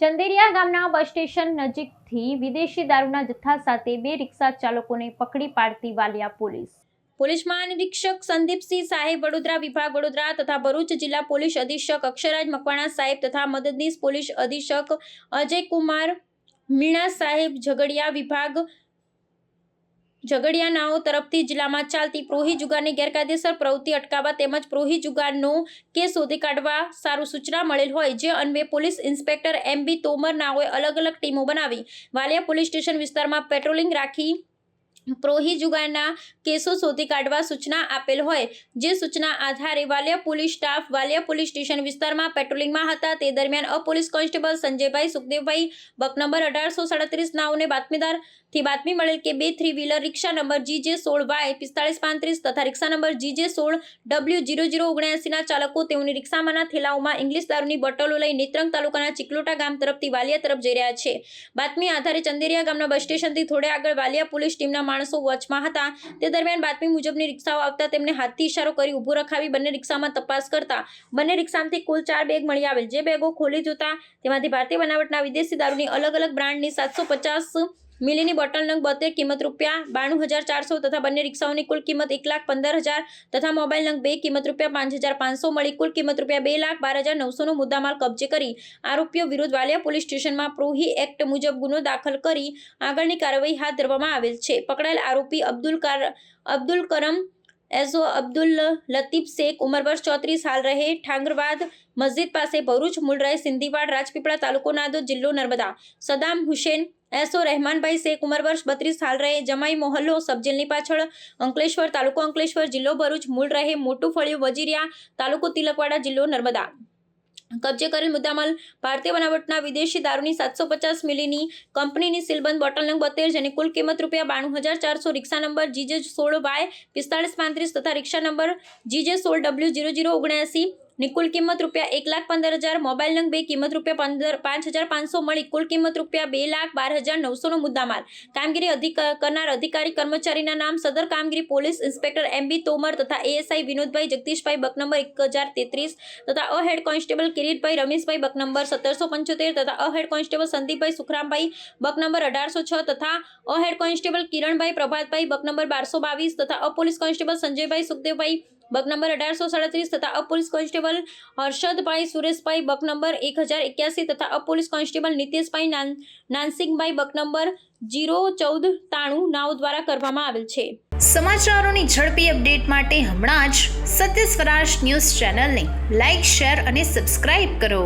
ચંદેરિયા ગામના bus station નજીકથી વિદેશી દારૂના જથ્થા સાથે બે રિક્ષા ચાલકોને પકડી પાડતી વાલિયા પોલીસ. પોલીસ મહાનિરીક્ષક સંદીપસિંહ સાહેબ વડોદરા વિભાગ વડોદરા તથા ભરૂચ જિલ્લા પોલીસ અધિક્ષક અક્ષરાજ મકવાણા સાહેબ તથા મદદનીશ પોલીસ અધિક્ષક અજય કુમાર મીણા સાહેબ ઝઘડિયા વિભાગ ઝઘડિયા નાઓ તરફથી જિલ્લામાં ચાલતી પ્રોહી જુગારની ગેરકાયદેસર પ્રવૃત્તિ અટકાવવા તેમજ પ્રોહી જુગારનો કેસ શોધી કાઢવા સારું સૂચના મળેલ હોય જે અન્વે પોલીસ ઇન્સ્પેક્ટર એમ બી તોમરનાઓએ અલગ અલગ ટીમો બનાવી વાલિયા પોલીસ સ્ટેશન વિસ્તારમાં પેટ્રોલિંગ રાખી પ્રોહી જુગારના કેસો શોધી કાઢવા સૂચના આપેલ હોય. જે સૂચના આધારે Valia police staff Valia police station વિસ્તારમાં પેટ્રોલિંગમાં હતા. તે દરમિયાન અપોલીસ કોન્સ્ટેબલ સંજયભાઈ સુખદેવભાઈ, બક નંબર અઢારસો સાડત્રીસ નાઓને બાતમીદારથી બાતમી મળેલ કે બે થ્રી વ્હીલર રિક્ષા નંબર જી જે સોળ વાય પિસ્તાળીસ પાંત્રીસ તથા રિક્ષા નંબર જી જે સોળ ડબલ્યુ જીરો જીરો ઓગણ્યાસીના ચાલકો તેઓની રિક્ષામાંના થેલાઓમાં ઇંગ્લિશ દારૂની બોટલો લઈ નેત્રંગ તાલુકાના ચિકલોટા ગામ તરફથી વાલિયા તરફ જઈ રહ્યા છે. બાતમી આધારે ચંદેરિયા ગામના બસ સ્ટેશનથી થોડે આગળ વાલિયા પોલીસ ટીમના માણસો વોચમાં હતા. તે દરમિયાન બાતમી મુજબની રિક્ષાઓ આવતા તેમને હાથથી ઇશારો કરી ઊભો રખાવી બંને રિક્ષામાં તપાસ કરતા બંને રિક્ષામાંથી કુલ ચાર બેગ મળી આવેલ. જે બેગો ખોલી જોતા તેમાંથી ભારતીય બનાવટના વિદેશી દારૂની અલગ અલગ બ્રાન્ડની સાતસો પચાસ મિલીની બોટલ નંગ બોતેર કિંમત રૂપિયા બાણું હજાર ચારસો તથા બંને રિક્ષાઓની કુલ કિંમત એક લાખ પંદર હજાર તથા મોબાઈલ નંગ બે કિંમત રૂપિયા પાંચ હજાર પાંચસો મળી કુલ કિંમત રૂપિયા બે લાખ બાર હજાર નવસોનો મુદ્દામાલ કબજે કરી આરોપીઓ વિરુદ્ધ વાલિયા પોલીસ સ્ટેશનમાં પ્રોહી એક્ટ મુજબ ગુનો દાખલ કરી આગળની કાર્યવાહી હાથ ધરવામાં આવેલ છે. પકડાયેલ આરોપી અબ્દુલ અબ્દુલ કરમ એઝો અબ્દુલ લતીફ શેખ, ઉંમર વર્ષ ચોત્રીસ, હાલ રહે ઠાંગરવાદ મસ્જિદ પાસે ભરૂચ મુલરાય સિંધીવાડ, રાજપીપળા તાલુકો નાદો જિલ્લો નર્મદા. સદામ હુસેન એસો રહેમાનભાઈ શેખ ઉંમર વર્ષ બત્રીસ હાલ રહે, જમાઈ મોહલ્લો, સબજેલની પાછળ, અંકલેશ્વર તાલુકો અંકલેશ્વર જિલ્લો ભરૂચ, મૂળ રહે, મોટું ફળિયું, વજીરિયા, તાલુકો તિલકવાડા જિલ્લો નર્મદા. કબજે કરેલ મુદ્દામાલ, ભારતીય બનાવટના વિદેશી દારૂની સાતસો પચાસ મિલીની કંપનીની સીલબંધ બોટલ નંબર બોતેર, જેની કુલ કિંમત રૂપિયા બાણું હજાર ચારસો રિક્ષા નંબર જીજે સોળ વાય પિસ્તાળીસ પાંત્રીસ તથા રિક્ષા નંબર જીજે સોળ ડબલ્યુ જીરો જીરો ઓગણએંસી ની કુલ કિંમત રૂપિયા એક લાખ પંદર હજાર, મોબાઈલ નંગ બે કિંમત રૂપિયા પંદર, પાંચ હજાર પાંચસો મળી. કુલ કિંમત રૂપિયા બે લાખ બાર હજાર નવસોનો મુદ્દામાલ. કામગીરી અધિક, કરનાર અધિકારી કર્મચારીના નામ સદર કામગીરી police inspector M B Tomar તથા એએસઆઈ વિનોદભાઈ, જગદીશભાઈ બક નંબર એક હજાર તેત્રીસ તથા અ હેડ કોન્સ્ટેબલ કિરીટભાઈ રમેશભાઈ બક નંબર સત્તરસો પંચોતેર તથા અ હેડ કોન્સ્ટેબલ સંદીપભાઈ સુખરામભાઈ બક નંબર અઢારસો છ તથા અ હેડ કોન્સ્ટેબલ કિરણભાઈ પ્રભાતભાઈ બક નંબર બારસો બાવીસ તથા અ પોલીસ કોન્સ્ટેબલ સંજયભાઈ સુખદેવભાઈ બક નંબર અઢારસો સાડત્રીસ તથા અપ પોલીસ કોન્સ્ટેબલ હર્ષદભાઈ સુરેશભાઈ બક નંબર એક હજાર એક્યાસી તથા અપ પોલીસ કોન્સ્ટેબલ નિતેશભાઈ નાન નાનસિંગભાઈ બક નંબર જીરો ચૌદ તાણું નાવ દ્વારા કરવામાં આવેલ છે. સમાચારોની ઝડપી અપડેટ માટે હમણાં જ સત્ય સ્વરાજ ન્યૂઝ ચેનલને લાઇક શેર અને સબસ્ક્રાઇબ કરો.